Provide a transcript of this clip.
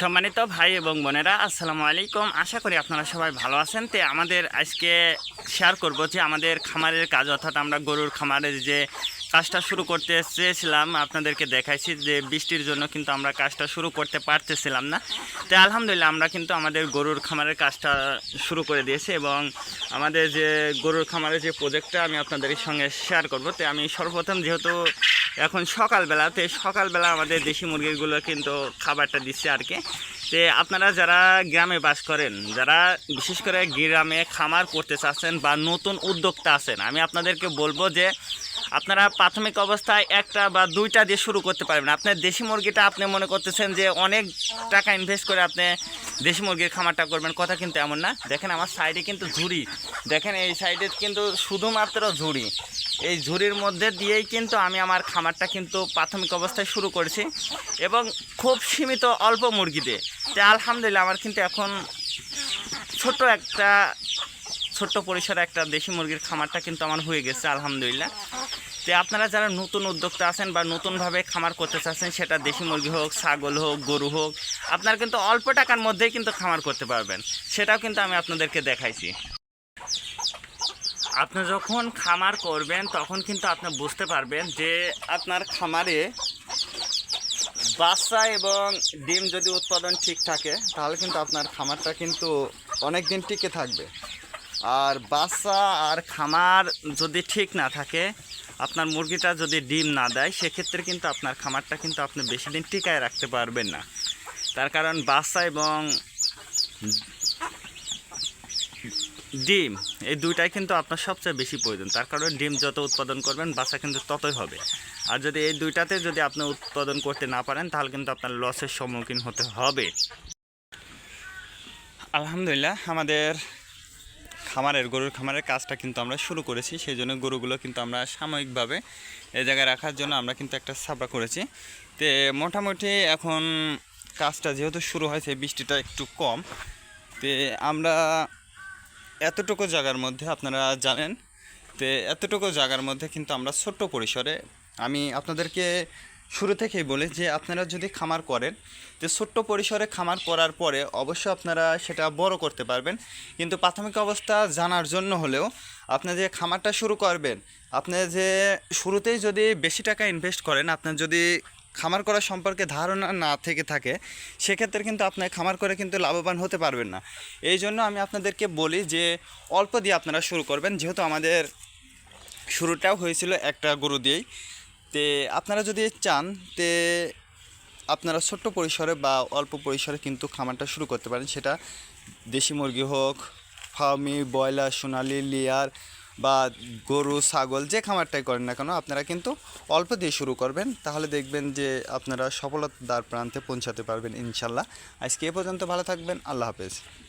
সম্মানিত ভাই এবং বোনেরা, আসসালামু আলাইকুম। আশা করি আপনারা সবাই ভালো আছেন। তো আমাদের আজকে শেয়ার করব যে আমাদের খামারের কাজ, অর্থাৎ আমরা গরুর খামারের যে কাজটা শুরু করতে চেয়েছিলাম, আপনাদেরকে দেখাইছি যে বৃষ্টির জন্য কিন্তু আমরা কাজটা শুরু করতে পারতেছিলাম না। তো আলহামদুলিল্লাহ আমরা কিন্তু আমাদের গরুর খামারের কাজটা শুরু করে দিয়েছি এবং আমাদের যে গরুর খামারের যে প্রজেক্টটা আমি আপনাদের সঙ্গে শেয়ার করব। তো আমি সর্বপ্রথম যেহেতু এখন সকালবেলা, তো সকালবেলা আমাদের দেশি মুরগিগুলো কিন্তু খাবারটা দিচ্ছে আর কি। তো আপনারা যারা গ্রামে বাস করেন, যারা বিশেষ করে গ্রামে খামার করতে চাচ্ছেন বা নতুন উদ্যোক্তা আছেন, আমি আপনাদেরকে বলব যে আপনারা প্রাথমিক অবস্থায় একটা বা দুইটা দিয়ে শুরু করতে পারবেন। আপনার দেশি মুরগিটা আপনি মনে করতেছেন যে অনেক টাকা ইনভেস্ট করে আপনি দেশি মুরগির খামারটা করবেন, কথা কিন্তু এমন না। দেখেন আমার সাইডে কিন্তু ঝুড়ি। দেখেন এই সাইডে কিন্তু শুধুমাত্র ঝুড়ি। এই ঝুড়ির মধ্যে দিয়েই কিন্তু আমি আমার খামারটা কিন্তু প্রাথমিক অবস্থায় শুরু করেছি এবং খুব সীমিত অল্প মুরগি দিয়ে তো আলহামদুলিল্লাহ আমার কিন্তু এখন ছোট একটা, ছোট্ট পরিসরে একটা দেশি মুরগির খামারটা কিন্তু আমার হয়ে গেছে আলহামদুলিল্লাহ। তো আপনারা যারা নতুন উদ্যোক্তা আছেন বা নতুনভাবে খামার করতে চাচ্ছেন, সেটা দেশি মুরগি হোক, ছাগল হোক, গরু হোক, আপনারা কিন্তু অল্প টাকার মধ্যেই কিন্তু খামার করতে পারবেন। সেটাও কিন্তু আমি আপনাদেরকে দেখাইছি। আপনি যখন খামার করবেন, তখন কিন্তু আপনি বুঝতে পারবেন যে আপনার খামারে বাচ্চা এবং ডিম যদি উৎপাদন ঠিক থাকে, তাহলে কিন্তু আপনার খামারটা কিন্তু অনেক দিন টিকে থাকবে। আর বাচ্চা আর খামার যদি ঠিক না থাকে, আপনার মুরগিটা যদি ডিম না দেয়, সেক্ষেত্রে কিন্তু আপনার খামারটা কিন্তু আপনি বেশি দিন টিকায় রাখতে পারবেন না। তার কারণ বাচ্চা এবং ডিম, এই দুইটাই কিন্তু আপনার সবচেয়ে বেশি প্রয়োজন। তার কারণে ডিম যত উৎপাদন করবেন বাচ্চা কিন্তু ততই হবে। আর যদি এই দুইটাতে যদি আপনি উৎপাদন করতে না পারেন, তাহলে কিন্তু আপনার লসের সম্মুখীন হতে হবে। আলহামদুলিল্লাহ, আমাদের খামারের, গরুর খামারের কাজটা কিন্তু আমরা শুরু করেছি। সেই জন্য গরুগুলো কিন্তু আমরা সাময়িকভাবে এই জায়গায় রাখার জন্য আমরা কিন্তু একটা ছাপা করেছি। তো মোটামুটি এখন কাজটা যেহেতু শুরু হয়েছে, বৃষ্টিটা একটু কম। তে আমরা এতটুকু জায়গার মধ্যে আপনারা জানেন তো এতটুকু জায়গার মধ্যে কিন্তু আমরা ছোট্ট পরিসরে আমি আপনাদেরকে শুরু থেকেই বলি যে আপনারা যদি খামার করেন, তো ছোট্ট পরিসরে খামার করার পরে অবশ্যই আপনারা সেটা বড় করতে পারবেন। কিন্তু প্রাথমিক অবস্থা জানার জন্য হলেও আপনি যে খামারটা শুরু করবেন, আপনি যে শুরুতেই যদি বেশি টাকা ইনভেস্ট করেন আপনার যদি খামার করা সম্পর্কে ধারণা না থেকে থাকে, সেক্ষেত্রে কিন্তু আপনি খামার করে কিন্তু লাভবান হতে পারবেন না। এই জন্য আমি আপনাদেরকে বলি যে, অল্প দিয়ে আপনারা শুরু করবেন। যেহেতু আমাদের শুরুটাও হয়েছিল একটা গরু দিয়েই। তে আপনারা যদি চান, তে আপনারা ছোট্ট পরিসরে বা অল্প পরিসরে কিন্তু খামারটা শুরু করতে পারেন। সেটা দেশি মুরগি হোক, ফার্মি, ব্রয়লার, সোনালি, লেয়ার বা গরু, ছাগল যে খামারটাই করেন না কেন, আপনারা কিন্তু অল্প দিয়ে শুরু করবেন, তাহলে দেখবেন যে আপনারা সফলতার প্রান্তে পৌঁছাতে পারবেন ইনশাল্লাহ। আজকে এ পর্যন্ত ভালো থাকবেন, আল্লাহ হাফেজ।